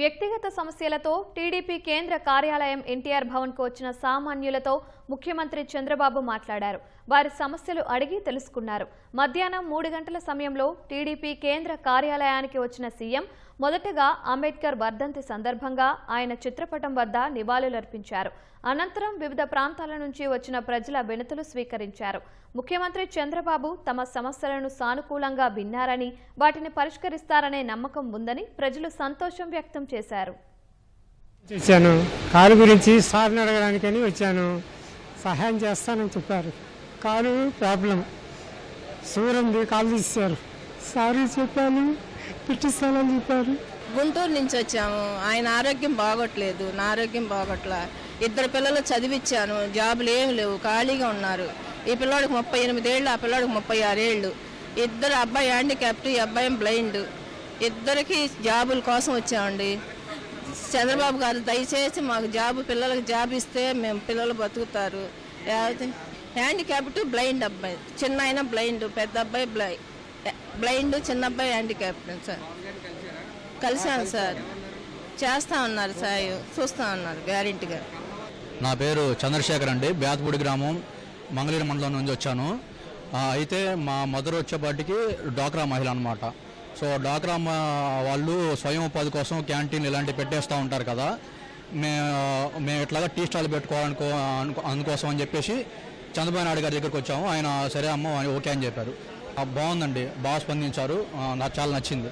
వ్యక్తిగత సమస్యలతో టీడీపీ కేంద్ర కార్యాలయం ఎన్టీఆర్ భవన్కు వచ్చిన సామాన్యులతో ముఖ్యమంత్రి చంద్రబాబు మాట్లాడారు. వారి సమస్యలు అడిగి తెలుసుకున్నారు. మధ్యాహ్నం మూడు గంటల సమయంలో టీడీపీ కేంద్ర కార్యాలయానికి వచ్చిన సీఎం మొదటగా అంబేద్కర్ వర్ధంతి సందర్భంగా ఆయన చిత్రపటం వద్ద నివాళులర్పించారు. అనంతరం వివిధ ప్రాంతాల నుంచి వచ్చిన ప్రజల వినతులు స్వీకరించారు. ముఖ్యమంత్రి చంద్రబాబు తమ సమస్యలను సానుకూలంగా విన్నారని వాటిని పరిష్కరిస్తారనే నమ్మకం ఉందని ప్రజలు సంతోషం వ్యక్తం చేశారు. వచ్చాను కారు గురించి సార్ని అడగడానికని వచ్చాను. సహాయం చేస్తానని చెప్పారు. Car problem. సూరంది కాలు తీశారు. సారీ చెప్పాను. పెట్టిస్తానని చెప్పారు గుంటూరు నుంచి వచ్చాము. ఆయన ఆరోగ్యం బాగోట్లేదు. నా ఆరోగ్యం బాగోట్ల. ఇద్దరు పిల్లలు చదివిచ్చాను. జాబులు ఏమి లేవు. ఖాళీగా ఉన్నారు. ఈ పిల్లోడికి ముప్పై ఎనిమిదేళ్ళు ఆ పిల్లోడికి ముప్పై ఆరేళ్ళు ఇద్దరు అబ్బాయి హ్యాండిక్యాప్ట్ ఈ అబ్బాయి బ్లైండ్. ఇద్దరికి జాబుల కోసం వచ్చామండి. చంద్రబాబు గారు దయచేసి మాకు జాబు పిల్లలకు జాబ్ ఇస్తే మేము పిల్లలు బతుకుతారు. హ్యాండిక్యాప్ట్ బ్లైండ్ అబ్బాయి. చిన్న అయినా బ్లైండ్. పెద్ద అబ్బాయి బ్లైండ్ బ్లైండ్ చిన్న అబ్బాయి సార్. కలిసాను సార్. చేస్తా ఉన్నారు సార్ చూస్తా ఉన్నారు గ్యారెంటీగా. నా పేరు చంద్రశేఖర్ అండి. బేతపూడి గ్రామం మంగళగిరి మండలం నుంచి వచ్చాను. అయితే మా మదర్ వచ్చేపాటికి డాక్రా మహిళ అనమాట సో డాక్రా మా వాళ్ళు స్వయం ఉపాధి కోసం క్యాంటీన్ ఇలాంటివి పెట్టేస్తూ ఉంటారు కదా. మే మేము ఇట్లాగా టీ స్టాల్ పెట్టుకోవాలనుకో అనుకో- అందుకోసం అని చెప్పేసి చంద్రబాబు నాయుడు గారి దగ్గరికి వచ్చాము. ఆయన సరే అమ్మ ఓకే అని చెప్పారు. బాగుందండి. బాగా స్పందించారు. నాకు చాలా నచ్చింది.